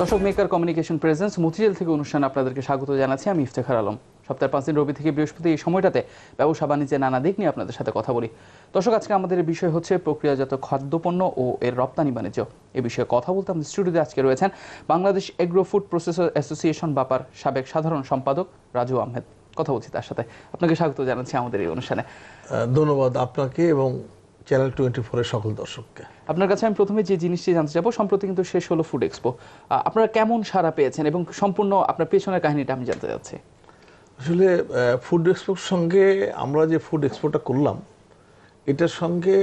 দর্শক maker communication presence Motijheel থেকে অনুষ্ঠান আপনাদেরকে স্বাগত জানাচ্ছি। আমি ইফতেখার আলম। সপ্তাহের পাঁচ দিন রবি থেকে বৃহস্পতি এই সময়টাতে ব্যবসা বাণিজ্যের নানা দিক নিয়ে আপনাদের সাথে কথা বলি। দর্শক, আজকে আমাদের বিষয় হচ্ছে প্রক্রিয়াজাত খাদ্যপণ্য ও এর রপ্তানি বাণিজ্য। এ বিষয়ে কথা বলতে আমাদের স্টুডিওতে আজকে রয়েছেন Bangladesh agro food processor association বাপার সাবেক সাধারণ সম্পাদক রাজু আহমেদ। কথা বলছি তার সাথে। আপনাকে স্বাগত জানাচ্ছি আমাদের এই অনুষ্ঠানে। ধন্যবাদ আপনাকে এবং চ্যানেল টোয়েন্টি ফোরের সকল দর্শককে। আপনার কাছে আমি প্রথমে যে জিনিসটি জানতে চাবো সম্প্রতি কিন্তু শেষ হলো ফুড এক্সপো আপনারা কেমন সাড়া পেয়েছেন এবং সম্পূর্ণ আপনার পেছনের কাহিনীটা আমি জানতে চাচ্ছি। আসলে ফুড এক্সপোর সঙ্গে আমরা যে ফুড এক্সপোটা করলাম এটার সঙ্গে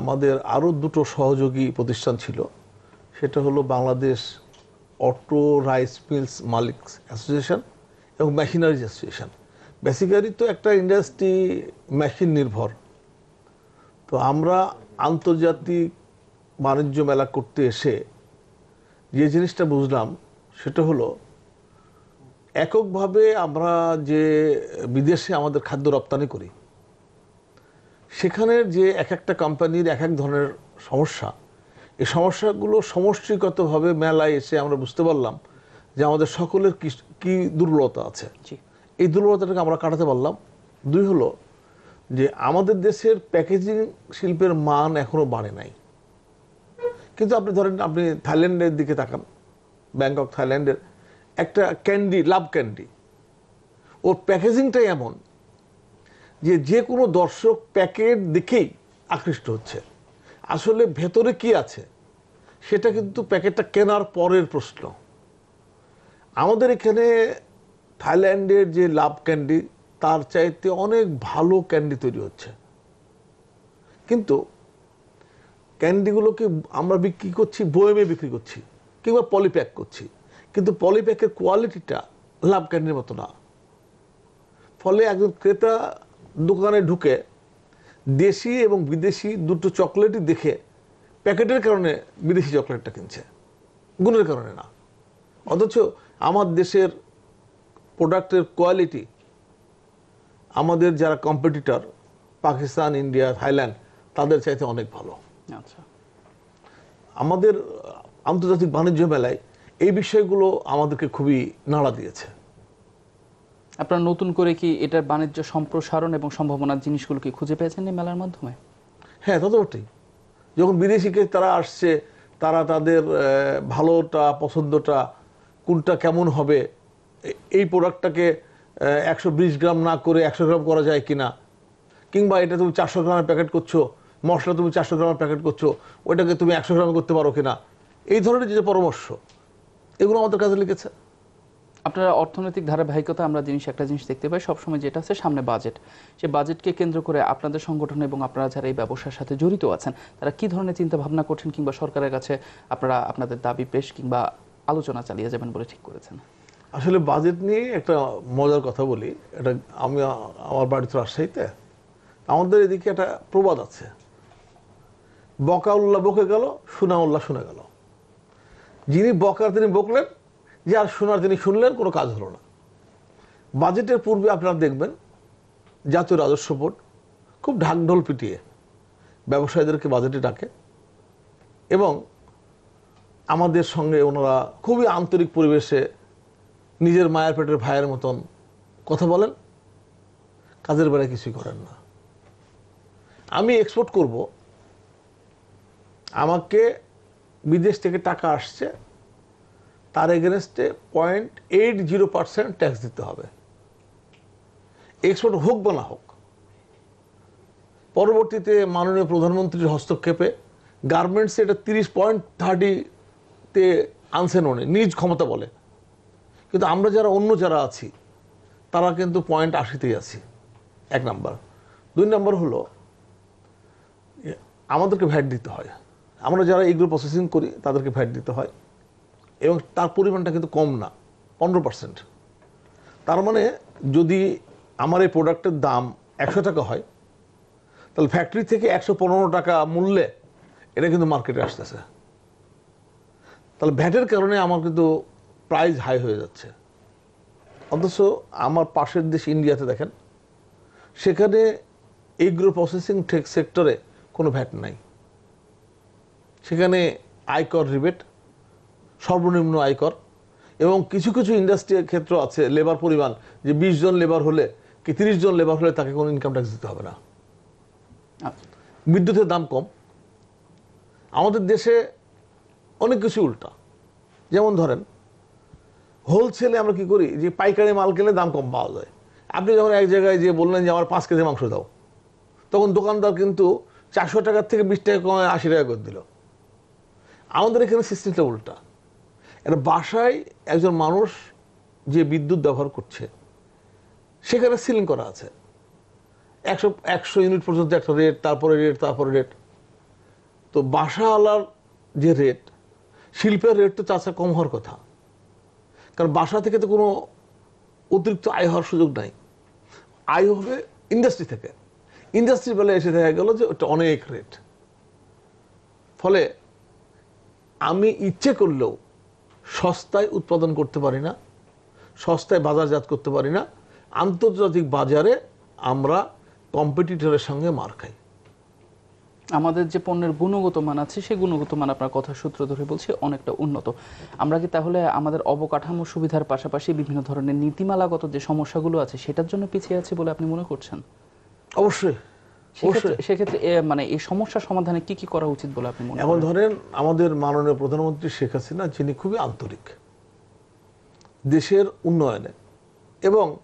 আমাদের আরও দুটো সহযোগী প্রতিষ্ঠান ছিল। সেটা হলো বাংলাদেশ অটো রাইস মিলস মালিকস অ্যাসোসিয়েশন এবং মেশিনারিজ অ্যাসোসিয়েশন। বেসিক্যালি তো একটা ইন্ডাস্ট্রি মেশিন নির্ভর। তো আমরা আন্তর্জাতিক বাণিজ্য মেলা করতে এসে যে জিনিসটা বুঝলাম সেটা হলো এককভাবে আমরা যে বিদেশে আমাদের খাদ্য রপ্তানি করি সেখানের যে এক একটা কোম্পানির এক এক ধরনের সমস্যা এই সমস্যাগুলো সমষ্টিগতভাবে মেলায় এসে আমরা বুঝতে পারলাম যে আমাদের সকলের কি কি দুর্বলতা আছে। এই দুর্বলতাটাকে আমরা কাটাতে পারলাম। দুই হলো যে আমাদের দেশের প্যাকেজিং শিল্পের মান এখনও বাড়ে নাই। কিন্তু আপনি ধরেন, আপনি থাইল্যান্ডের দিকে তাকান, ব্যাংকক, থাইল্যান্ডের, একটা ক্যান্ডি, লাভ ক্যান্ডি, ওর প্যাকেজিংটাই এমন যে যে কোনো দর্শক প্যাকেট দেখেই আকৃষ্ট হচ্ছে। আসলে ভেতরে কি আছে? সেটা কিন্তু প্যাকেটটা কেনার পরের প্রশ্ন। আমাদের এখানে থাইল্যান্ডের যে লাভ ক্যান্ডি তার চাইতে অনেক ভালো ক্যান্ডি তৈরি হচ্ছে। কিন্তু ক্যান্ডিগুলোকে আমরা বিক্রি করছি, বয়েমে বিক্রি করছি, কিংবা পলিপ্যাক করছি। কিন্তু পলিপ্যাকের কোয়ালিটিটা লাভ ক্যান্ডির মতো না। ফলে একজন ক্রেতা দোকানে ঢুকে দেশি এবং বিদেশি দুটো চকলেটই দেখে প্যাকেটের কারণে বিদেশি চকলেটটা কিনছে, গুণের কারণে না। অথচ আমার দেশের প্রোডাক্টের কোয়ালিটি আমাদের যারা কম্পিটিটর পাকিস্তান ইন্ডিয়া থাইল্যান্ড তাদের চাইতে অনেক ভালো। আচ্ছা। আমাদের আন্তর্জাতিক বাণিজ্য মেলায় এই বিষয়গুলো আমাদেরকে খুবই নাড়া দিয়েছে। আপনারা নতুন করে কি এটার বাণিজ্য সম্প্রসারণ এবং সম্ভাবনার জিনিসগুলো কি খুঁজে পেয়েছেন এই মেলার মাধ্যমে? হ্যাঁ তা তো বটেই। যখন বিদেশিকে তারা আসছে তারা তাদের ভালোটা পছন্দটা কোনটা কেমন হবে এই প্রোডাক্টটাকে একশো বিশ গ্রাম না করে একশো গ্রাম করা যায় কিনা? কিংবা এটা তুমি চারশো গ্রামের প্যাকেট করছ, মশলা তুমি চারশো গ্রামের প্যাকেট করছ, ওইটাকে তুমি একশো গ্রামে করতে পারো কিনা? এই ধরনের যে পরামর্শ, এগুলো আমাদের কাছে লিখেছে আপনার অর্থনৈতিক ধারাবাহিকতা, আমরা জিনিস, একটা জিনিস দেখতে পাই, সবসময় যেটা আছে সামনে বাজেট সে বাজেটকে কেন্দ্র করে আপনাদের সংগঠন এবং আপনারা যারা এই ব্যবসার সাথে জড়িত আছেন, তারা কি ধরনের চিন্তা ভাবনা করছেন কিংবা সরকারের কাছে আপনারা আপনাদের দাবি পেশ কিংবা আলোচনা চালিয়ে যাবেন বলে ঠিক করেছেন? আসলে বাজেট নিয়ে একটা মজার কথা বলি। এটা আমি, আমার বাড়িতে রাজশাহীতে। আমাদের এদিকে একটা প্রবাদ আছে। বকা উল্লাহ বকে গেল শোনা উল্লাহ শুনে গেল। যিনি বকার তিনি বকলেন, যে আর শোনার তিনি শুনলেন, কোনো কাজ হলো না। বাজেটের পূর্বে আপনারা দেখবেন, জাতীয় রাজস্ব বোর্ড খুব ঢাকঢোল পিটিয়ে ব্যবসায়ীদেরকে বাজেটে ডাকে। এবং আমাদের সঙ্গে ওনারা খুবই আন্তরিক পরিবেশে নিজের মায়ের পেটের ভাইয়ের মতন কথা বলেন, কাজের বেলায় কিছুই করেন না। আমি এক্সপোর্ট করব। আমাকে বিদেশ থেকে টাকা আসছে, তার এগেনস্টে point eight zero percent tax দিতে হবে। এক্সপোর্ট হোক বা না হোক, পরবর্তীতে মাননীয় প্রধানমন্ত্রীর হস্তক্ষেপে গার্মেন্টসে এটা তিরিশ পয়েন্ট থার্টিতে আনছেন উনি, নিজ ক্ষমতা বলে। কিন্তু আমরা যারা অন্য যারা আছি, তারা কিন্তু পয়েন্ট আশিতেই আছি। এক নাম্বার। দুই নাম্বার হলো, আমাদেরকে ভ্যাট দিতে হয়। আমরা যারা এগুলো প্রসেসিং করি, তাদেরকে ভ্যাট দিতে হয়। এবং তার পরিমাণটা কিন্তু কম না, পনেরো পার্সেন্ট তার মানে যদি আমার এই প্রোডাক্টের দাম একশো টাকা হয়, তাহলে ফ্যাক্টরি থেকে একশো পনেরো টাকা মূল্যে এটা কিন্তু মার্কেটে আসতেছে। তাহলে ভ্যাটের কারণে আমার কিন্তু প্রাইস হাই হয়ে যাচ্ছে। অথচ আমার পাশের দেশ ইন্ডিয়াতে দেখেন সেখানে এগ্রো প্রসেসিং সেক্টরে কোনো ভ্যাট নাই। সেখানে আয়কর রিবেট সর্বনিম্ন আয়কর এবং কিছু কিছু ইন্ডাস্ট্রির ক্ষেত্র আছে লেবার পরিমাণ যে বিশ জন লেবার হলে কি তিরিশ জন লেবার হলে তাকে কোনো ইনকাম ট্যাক্স দিতে হবে না। আচ্ছা। বিদ্যুতের দাম কম। আমাদের দেশে অনেক কিছু উল্টা। যেমন ধরেন হোলসেলে আমরা কি করি? যে পাইকারি মাল কিনলে দাম কম পাওয়া যায়। আপনি যখন এক জায়গায় যে বললেন যে, আমার পাঁচ কেজি মাংস দাও। তখন দোকানদার কিন্তু চারশো টাকার থেকে বিশ টাকা কমে আশি টাকা করে দিল। আমাদের এখানে সিস্টেমটা উল্টা। এটা বাসায় একজন মানুষ যে বিদ্যুৎ ব্যবহার করছে, সেখানে সিলিং করা আছে। একশো একশো ইউনিট পর্যন্ত একটা রেট তারপরে রেট তারপরে রেট তো বাসাওয়ালার যে রেট শিল্পের রেট তো চাষা কম হওয়ার কথা। কারণ বাসা থেকে তো কোনো অতিরিক্ত আয় হওয়ার সুযোগ নাই। আয় হবে ইন্ডাস্ট্রি থেকে। ইন্ডাস্ট্রি বেলা এসে দেখা গেল যে ওটা অনেক রেট ফলে আমি ইচ্ছে করলেও সস্তায় উৎপাদন করতে পারি না, সস্তায় বাজারজাত করতে পারি না। আন্তর্জাতিক বাজারে আমরা কম্পিটিটরের সঙ্গে মার খাই। আমাদের যে পণ্যের গুণগত মান আছে সেই গুণগত মান আপনার কথা সূত্র ধরে বলছি অনেকটা উন্নত। আমরা কি তাহলে আমাদের অবকাঠামো সুবিধার পাশাপাশি বিভিন্ন ধরনের নীতিমালাগত যে সমস্যাগুলো আছে সেটার জন্য পিছিয়ে আছে বলে আপনি মনে করছেন? অবশ্যই। সেক্ষেত্রে মানে এই সমস্যা সমাধানে কি কি করা উচিত বলে আপনি মনে এখন ধরেন আমাদের মাননীয় প্রধানমন্ত্রী শেখ হাসিনা যিনি খুবই আন্তরিক দেশের উন্নয়নে। এবং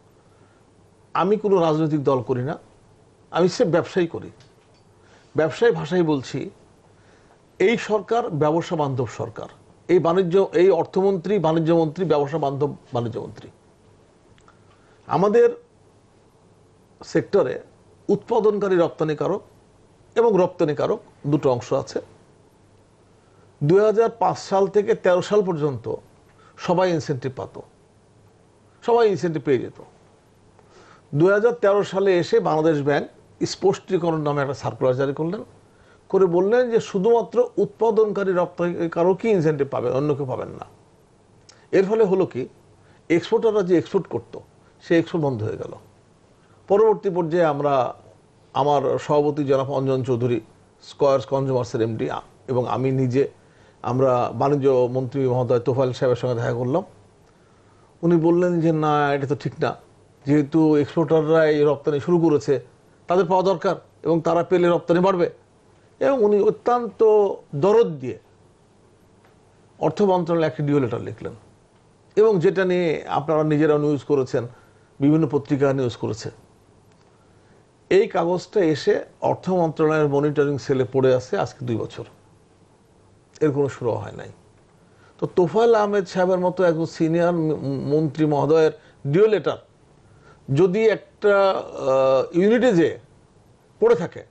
আমি কোনো রাজনৈতিক দল করি না আমি সে ব্যবসায়ী করি। ব্যবসায়ী ভাষায় বলছি, এই সরকার ব্যবসা বান্ধব সরকার। এই বাণিজ্য, এই অর্থমন্ত্রী, বাণিজ্য মন্ত্রী, ব্যবসা বান্ধব, বাণিজ্য মন্ত্রী। আমাদের সেক্টরে উৎপাদনকারী রপ্তানিকারক এবং রপ্তানিকারক দুটো অংশ আছে। দু হাজার পাঁচ সাল থেকে ১৩ সাল পর্যন্ত সবাই ইনসেন্টিভ পাত। সবাই ইনসেন্টিভ পেয়ে যেত। দু হাজার তেরো সালে এসে বাংলাদেশ ব্যাংক স্পষ্টীকরণ নামে একটা সার্কুলার জারি করলেন, করে বললেন যে শুধুমাত্র উৎপাদনকারী রপ্তানিকারকই ইনসেন্টিভ পাবে অন্য কেউ পাবেন না। এর ফলে হলো কি এক্সপোর্টাররা যে এক্সপোর্ট করতো, সে এক্সপোর্ট বন্ধ হয়ে গেল। পরবর্তী পর্যায়ে আমরা আমার সভাপতি জনাব অঞ্জন চৌধুরী স্কয়ার্স কনজুমার্সের এমডি এবং আমি নিজে, আমরা বাণিজ্য মন্ত্রী মহোদয় তোফাইল সাহেবের সঙ্গে দেখা করলাম। উনি বললেন যে, না, এটা তো ঠিক না। যেহেতু এক্সপোর্টাররা এই রপ্তানি শুরু করেছে তাদের পাওয়া দরকার এবং তারা পেলে রপ্তানি বাড়বে। এবং উনি অত্যন্ত দরদ দিয়ে অর্থ মন্ত্রণালয়ে একটি ডিও লেটার লিখলেন। এবং যেটা নিয়ে আপনারা নিজেরা নিউজ করেছেন, বিভিন্ন পত্রিকা নিউজ করেছে। এই কাগজটা এসে অর্থ মন্ত্রণালয়ের মনিটরিং সেলে পড়ে আছে আজকে দুই বছর। এর কোনো শুরু হয় নাই। তো তোফায়েল আহমেদ সাহেবের মতো একজন সিনিয়র মন্ত্রী মহোদয়ের ডিও লেটার যদি একটা ইউনিটে যে পড়ে থাকে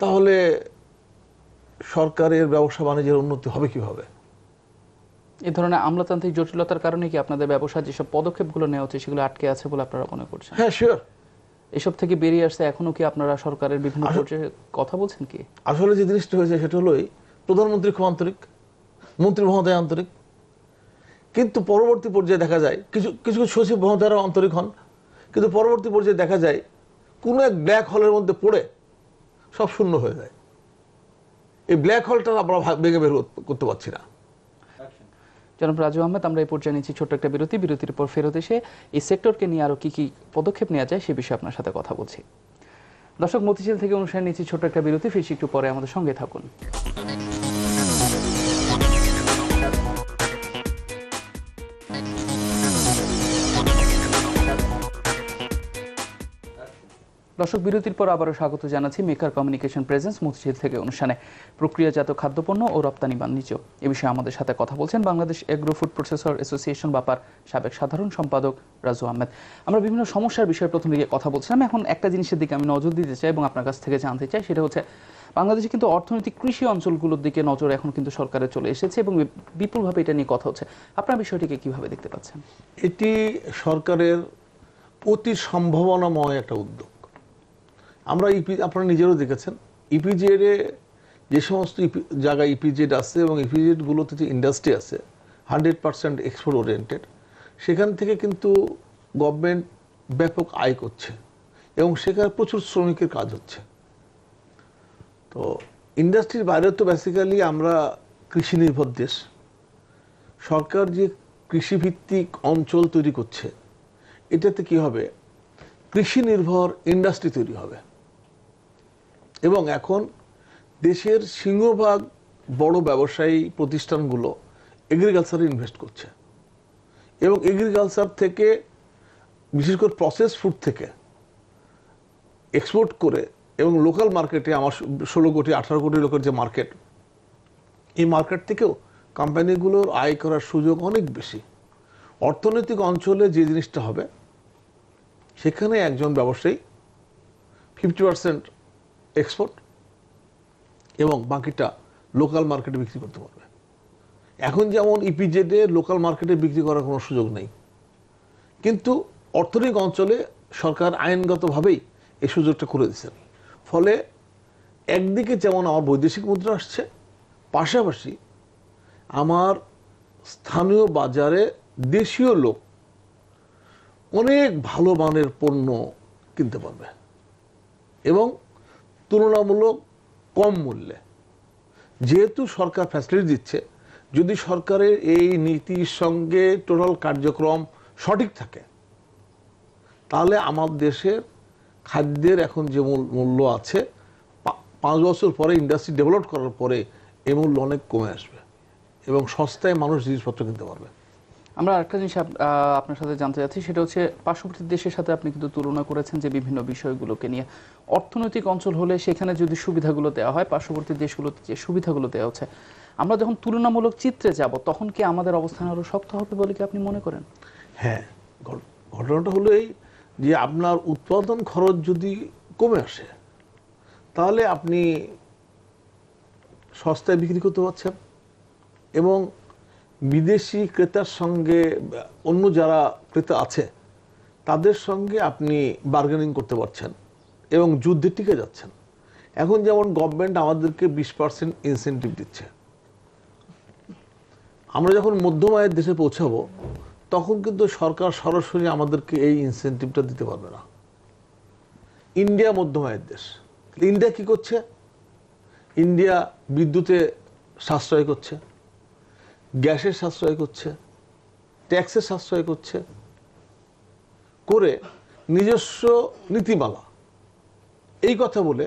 তাহলে সরকারের ব্যবসা বাণিজ্যের উন্নতি হবে কীভাবে? এ ধরনের আমলাতান্ত্রিক জটিলতার কারণে কি আপনাদের ব্যবসা যেসব পদক্ষেপগুলো নেওয়া হচ্ছে সেগুলো আটকে আছে বলে আপনারা মনে করছেন? হ্যাঁ শিওর এসব থেকে বেরিয়ে আসতে এখনও কি আপনারা সরকারের বিভিন্ন পর্যায়ে কথা বলছেন কি? আসলে যে জিনিসটা হয়েছে সেটা হলোই প্রধানমন্ত্রী খুব আন্তরিক মন্ত্রী মহোদয় আন্তরিক কিন্তু পরবর্তী পর্যায়ে দেখা যায় কিছু কিছু কিছু সচিব মহোদয়রাও আন্তরিক হন। কিন্তু পরবর্তী পর্যায়ে দেখা যায়, কোনো এক ব্ল্যাক হলের মধ্যে পড়ে, সব শূন্য হয়ে যায়। এই ব্ল্যাক হলটা আমরা ভেঙে বের করতে পারছি না। জনাব রাজু আহমেদ, আমরা এই পর্যায়ে নিচ্ছি ছোট্ট একটা বিরতি। বিরতির পর ফেরত এসে এই সেক্টরকে নিয়ে আরও কি কি পদক্ষেপ নেওয়া যায় সে বিষয়ে আপনার সাথে কথা বলছি। দর্শক, মতিঝিল থেকে অনুষ্ঠানে নিচ্ছি ছোট্ট একটা বিরতি। ফিরছি একটু পরে আমাদের সঙ্গে থাকুন। দর্শক বিরতির পর আবারও স্বাগত জানাচ্ছি মেকার কমিউনিকেশন প্রেজেন্স মতিঝিল থেকে অনুষ্ঠানে। প্রক্রিয়াজাত খাদ্যপণ্য ও রপ্তানি বাণিজ্য এ বিষয়ে আমাদের সাথে কথা বলছেন Bangladesh agro food processor association বাপার সাবেক সাধারণ সম্পাদক রাজু আহমেদ। আমরা বিভিন্ন সমস্যার বিষয়ে প্রথম দিকে কথা বলছিলাম। এখন একটা জিনিসের দিকে আমি নজর দিতে চাই এবং আপনার কাছ থেকে জানতে চাই, সেটা হচ্ছে বাংলাদেশে কিন্তু অর্থনৈতিক কৃষি অঞ্চলগুলোর দিকে নজর এখন কিন্তু সরকারের চলে এসেছে এবং বিপুলভাবে এটা নিয়ে কথা হচ্ছে। আপনার বিষয়টিকে কীভাবে দেখতে পাচ্ছেন? এটি সরকারের অতি সম্ভাবনাময় একটা উদ্যোগ। আমরা ইপি আপনারা নিজেরও দেখেছেন ইপিজেড এ যে সমস্ত ইপি- জায়গায় ইপিজেড আছে এবং ইপিজেডগুলোতে যে ইন্ডাস্ট্রি আছে হান্ড্রেড পার্সেন্ট এক্সপোর্ট ওরিয়েন্টেড সেখান থেকে কিন্তু গভর্নমেন্ট ব্যাপক আয় করছে এবং সেখানে প্রচুর শ্রমিকের কাজ হচ্ছে। তো ইন্ডাস্ট্রির বাইরে তো বেসিক্যালি আমরা কৃষি নির্ভর দেশ। সরকার যে কৃষিভিত্তিক অঞ্চল তৈরি করছে, এটাতে কি হবে? কৃষি নির্ভর ইন্ডাস্ট্রি তৈরি হবে। এবং এখন দেশের সিংহভাগ বড় ব্যবসায়ী প্রতিষ্ঠানগুলো এগ্রিকালচারে ইনভেস্ট করছে। এবং এগ্রিকালচার থেকে, বিশেষ করে প্রসেস ফুড থেকে এক্সপোর্ট করে এবং লোকাল মার্কেটে আমার ষোলো কোটি, আঠারো কোটি লোকের যে মার্কেট এই মার্কেট থেকেও কোম্পানিগুলোর আয় করার সুযোগ অনেক বেশি। অর্থনৈতিক অঞ্চলে যে জিনিসটা হবে, সেখানে একজন ব্যবসায়ী ফিফটি পার্সেন্ট এক্সপোর্ট এবং বাকিটা লোকাল মার্কেটে বিক্রি করতে পারবে। এখন যেমন ইপিজেডে লোকাল মার্কেটে বিক্রি করার কোনো সুযোগ নেই। কিন্তু অর্থনৈতিক অঞ্চলে সরকার আইনগতভাবেই এই সুযোগটা করে দিচ্ছেন ফলে একদিকে যেমন আমার বৈদেশিক মুদ্রা আসছে, পাশাপাশি আমার স্থানীয় বাজারে দেশীয় লোক অনেক ভালো মানের পণ্য কিনতে পারবে। এবং তুলনামূলক কম মূল্যে। যেহেতু সরকার ফ্যাসিলিটি দিচ্ছে, যদি সরকারের এই নীতির সঙ্গে টোটাল কার্যক্রম সঠিক থাকে, তাহলে আমার দেশের খাদ্যের এখন যে মূল- মূল্য আছে পাঁচ বছর পরে ইন্ডাস্ট্রি ডেভেলপ করার পরে এই মূল্য অনেক কমে আসবে এবং সস্তায় মানুষ জিনিসপত্র কিনতে পারবে। আমরা আরেকটা জিনিস আপনার সাথে জানতে চাচ্ছি, সেটা হচ্ছে পার্শ্ববর্তী দেশের সাথে আপনি কিন্তু তুলনা করেছেন যে বিভিন্ন বিষয়গুলোকে নিয়ে। অর্থনৈতিক অঞ্চল হলে সেখানে যদি সুবিধাগুলো দেওয়া হয়, পার্শ্ববর্তী দেশগুলোতে যে সুবিধাগুলো দেওয়া হচ্ছে, আমরা যখন তুলনামূলক চিত্রে যাব, তখন কি আমাদের অবস্থান আরও শক্ত হবে বলে কি আপনি মনে করেন? হ্যাঁ ঘট- ঘটনাটা হলো এই যে আপনার উৎপাদন খরচ যদি কমে আসে, তাহলে আপনি সস্তায় বিক্রি করতে পারছেন এবং বিদেশি ক্রেতার সঙ্গে, অন্য যারা ক্রেতা আছে, তাদের সঙ্গে আপনি বার্গেনিং করতে পারছেন এবং যুদ্ধে টিকে যাচ্ছেন। এখন যেমন গভর্নমেন্ট আমাদেরকে বিশ পার্সেন্ট ইনসেন্টিভ দিচ্ছে। আমরা যখন মধ্যম আয়ের দেশে পৌঁছাবো, তখন কিন্তু সরকার সরাসরি আমাদেরকে এই ইনসেন্টিভটা দিতে পারবে না। ইন্ডিয়া মধ্যম আয়ের দেশ ইন্ডিয়া কি করছে? ইন্ডিয়া বিদ্যুতে সাশ্রয় করছে। গ্যাসের সাশ্রয় করছে, ট্যাক্সের সাশ্রয় করছে, করে নিজস্ব নীতিমালা। এই কথা বলে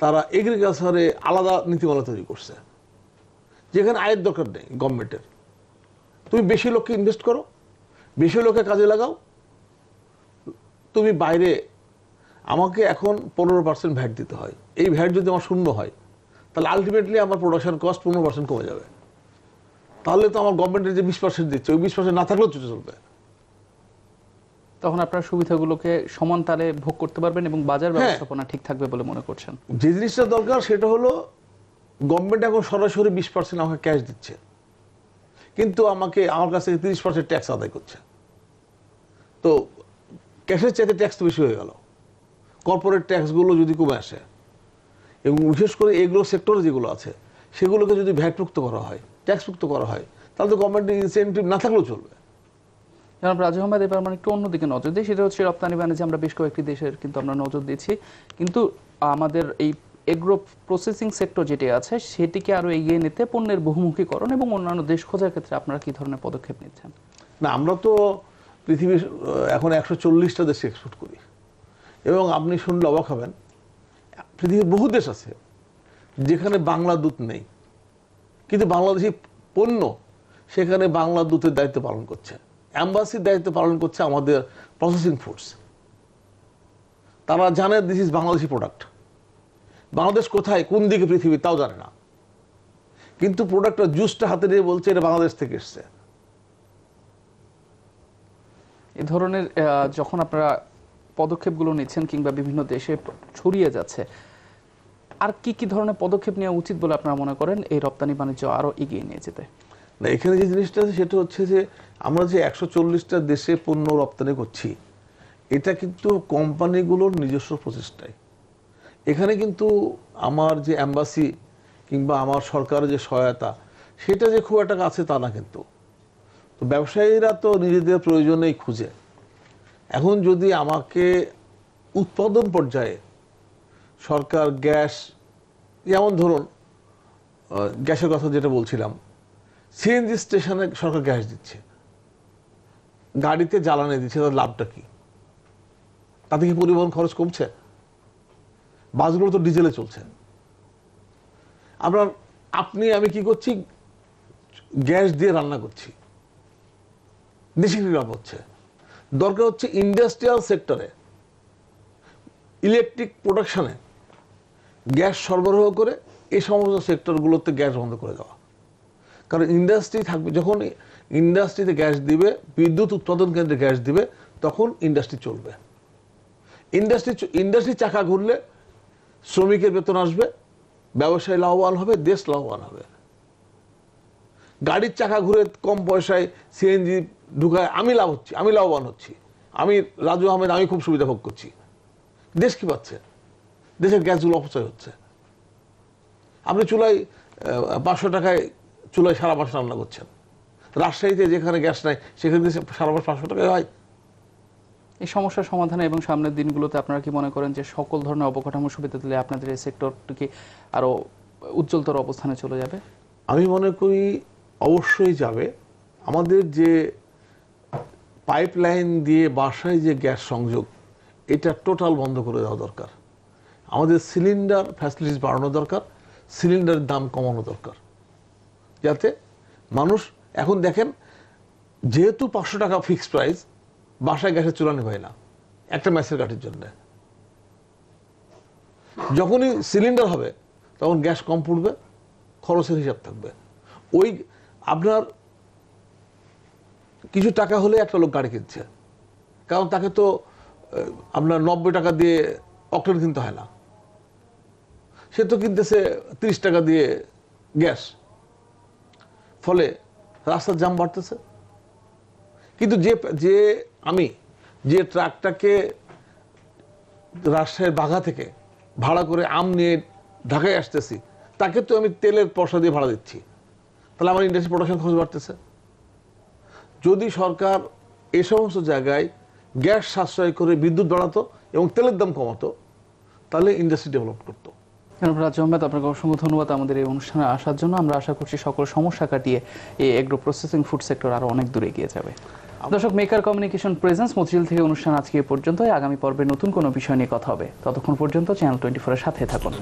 তারা এগ্রিকালচারে আলাদা নীতিমালা তৈরি করছে, যেখানে আয়ের দরকার নেই গভর্নমেন্টের তুমি বেশি লোককে ইনভেস্ট করো, বেশি লোকে কাজে লাগাও, তুমি বাইরে আমাকে এখন পনেরো পার্সেন্ট ভ্যাট দিতে হয়। এই ভ্যাট যদি আমার শূন্য হয়, তাহলে আলটিমেটলি আমার প্রোডাকশন কস্ট পনেরো পার্সেন্ট কমে যাবে। তাহলে তো আমার গভর্নমেন্টের যে বিশ পার্সেন্ট দিচ্ছে ওই বিশ পার্সেন্ট না থাকলেও চলবে। তখন আপনার সুবিধাগুলোকে সমান তালে ভোগ করতে পারবেন এবং বাজার হ্যাঁ। ব্যবস্থাপনা ঠিক থাকবে বলে মনে করছেন। যে জিনিসটা দরকার সেটা হলো গভর্নমেন্ট এখন সরাসরি বিশ পার্সেন্ট আমাকে ক্যাশ দিচ্ছে। কিন্তু আমাকে আমার কাছ থেকে তিরিশ পার্সেন্ট ট্যাক্স আদায় করছে। তো ক্যাশের চাইতে ট্যাক্স তো বেশি হয়ে গেল। কর্পোরেট ট্যাক্সগুলো যদি কমে আসে এবং বিশেষ করে এগুলো সেক্টরে যেগুলো আছে সেগুলোকে যদি ভ্যাটমুক্ত করা হয় ট্যাক্সমুক্ত করা হয় তাহলে তো গভর্নমেন্টের ইনসেন্টিভ না থাকলেও চলবে। জনাব রাজু আহমেদ এবার আমরা একটু অন্যদিকে নজর দিই সেটা হচ্ছে রপ্তানি বাণিজ্যে আমরা বেশ কয়েকটি দেশের কিন্তু আমরা নজর দিচ্ছি কিন্তু আমাদের এই এগ্রো প্রসেসিং সেক্টর যেটি আছে সেটিকে আরও এগিয়ে নিতে পণ্যের বহুমুখীকরণ এবং অন্যান্য দেশ খোঁজার ক্ষেত্রে আপনারা কী ধরনের পদক্ষেপ নিচ্ছেন? না আমরা তো পৃথিবীর এখন একশো চল্লিশটা দেশে এক্সপোর্ট করি। এবং আপনি শুনলে অবাক হবেন পৃথিবীর বহু দেশ আছে যেখানে বাংলা দূত নেই। কিন্তু বাংলাদেশি পণ্য সেখানে বাংলা দূতের দায়িত্ব পালন করছে। অ্যাম্বাসির দায়িত্ব পালন করছে আমাদের প্রসেসিং ফুডস তারা জানে this is Bangladeshi product Bangladesh কোথায়, কোন দিকে পৃথিবী তাও জানে না। কিন্তু প্রোডাক্টটা জুসটা হাতে নিয়ে বলছে, এটা বাংলাদেশ থেকে এসছে। এ ধরনের যখন আপনারা পদক্ষেপগুলো নিচ্ছেন কিংবা বিভিন্ন দেশে ছড়িয়ে যাচ্ছে আর কি কি ধরনের পদক্ষেপ নেওয়া উচিত বলে আপনারা মনে করেন? এই রপ্তানি বাণিজ্য আরও এগিয়ে নিয়ে যেতে। না, এখানে যে জিনিসটা আছে সেটা হচ্ছে যে আমরা যে একশো চল্লিশটা দেশে পণ্য রপ্তানি করছি, এটা কিন্তু কোম্পানিগুলোর নিজস্ব প্রচেষ্টায়। এখানে কিন্তু আমার যে অ্যাম্বাসি কিংবা আমার সরকারের যে সহায়তা, সেটা যে খুব একটা আছে তা না কিন্তু। তো ব্যবসায়ীরা তো নিজেদের প্রয়োজনেই খুঁজে। এখন যদি আমাকে উৎপাদন পর্যায়ে সরকার, গ্যাস, যেমন ধরুন গ্যাসের কথা যেটা বলছিলাম, সিএনজি স্টেশনে সরকার গ্যাস দিচ্ছে। গাড়িতে জ্বালানি দিচ্ছে, তার লাভটা কি? তাতে কি পরিবহন খরচ কমছে? বাসগুলো তো ডিজেলে চলছে। আমরা, আপনি, আমি কি করছি? গ্যাস দিয়ে রান্না করছি। দেশি লাভ হচ্ছে। দরকার হচ্ছে ইন্ডাস্ট্রিয়াল সেক্টরে ইলেকট্রিক প্রোডাকশনে গ্যাস সরবরাহ করে এই সমস্ত সেক্টরগুলোতে গ্যাস বন্ধ করে দেওয়া। কারণ ইন্ডাস্ট্রি থাকবে, যখন ইন্ডাস্ট্রিতে গ্যাস দিবে, বিদ্যুৎ উৎপাদন কেন্দ্রে গ্যাস দিবে, তখন ইন্ডাস্ট্রি চলবে। ইন্ডাস্ট্রি ইন্ডাস্ট্রি চাকা ঘুরলে শ্রমিকের বেতন আসবে, ব্যবসায় লাভবান হবে, দেশ লাভবান হবে। গাড়ির চাকা ঘুরে কম পয়সায় সিএনজি ঢুকায় আমি লাভ হচ্ছি, আমি লাভবান হচ্ছি। আমি রাজু আহমেদ, আমি খুব সুবিধা ভোগ করছি। দেশ কি পাচ্ছে? দেশের গ্যাসগুলো অপচয় হচ্ছে। আপনি চুলায় পাঁচশো টাকায় চুলায় সারা মাস রান্না করছেন। রাজশাহীতে যেখানে গ্যাস নাই সেখানে সারা মাস পাঁচশো টাকায় হয়। এই সমস্যার সমাধানে এবং সামনের দিনগুলোতে আপনারা কি মনে করেন যে সকল ধরনের অবকাঠামো সুবিধা দিলে আপনাদের এই সেক্টরটিকে আরও উজ্জ্বলতর অবস্থানে চলে যাবে? আমি মনে করি অবশ্যই যাবে। আমাদের যে পাইপলাইন দিয়ে বাসায় যে গ্যাস সংযোগ এটা টোটাল বন্ধ করে দেওয়া দরকার। আমাদের সিলিন্ডার ফ্যাসিলিটিস বাড়ানো দরকার, সিলিন্ডারের দাম কমানো দরকার। যাতে মানুষ এখন দেখেন, যেহেতু পাঁচশো টাকা ফিক্সড প্রাইস বাসায় গ্যাসের চুলানি হয় না, একটা ম্যাসের কাঠের জন্য। যখনই সিলিন্ডার হবে, তখন গ্যাস কম পড়বে, খরচের হিসাব থাকবে। ওই আপনার কিছু টাকা হলে একটা লোক গাড়ি কিনছে। কারণ তাকে তো আপনার নব্বই টাকা দিয়ে অক্টেন কিনতে হয় না। সে তো কিনতেছে তিরিশ টাকা দিয়ে গ্যাস। ফলে রাস্তার জাম বাড়তেছে। কিন্তু যে যে আমি, যে ট্রাকটাকে রাজশাহীর বাঘা থেকে ভাড়া করে আম নিয়ে ঢাকায় আসতেছি, তাকে তো আমি তেলের পয়সা দিয়ে ভাড়া দিচ্ছি। তাহলে আমার ইন্ডাস্ট্রি প্রোডাকশন খরচ বাড়তেছে। যদি সরকার এ সমস্ত জায়গায় গ্যাস সাশ্রয় করে বিদ্যুৎ বাড়াতো এবং তেলের দাম কমাতো, তাহলে ইন্ডাস্ট্রি ডেভেলপ করতো। রাজু আহমেদ আপনাকে অসংখ্য ধন্যবাদ আমাদের এই অনুষ্ঠানে আসার জন্য। আমরা আশা করছি সকল সমস্যা কাটিয়ে এই এগ্রো প্রসেসিং ফুড সেক্টর আরও অনেক দূরে এগিয়ে যাবে। দর্শক মেকার কমিউনিকেশন প্রেজেন্স মতিঝিল থেকে অনুষ্ঠান আজকে পর্যন্ত আগামী পর্বে নতুন কোনো বিষয় নিয়ে কথা হবে। ততক্ষণ পর্যন্ত চ্যানেল টোয়েন্টি ফোরের সাথে থাকুন।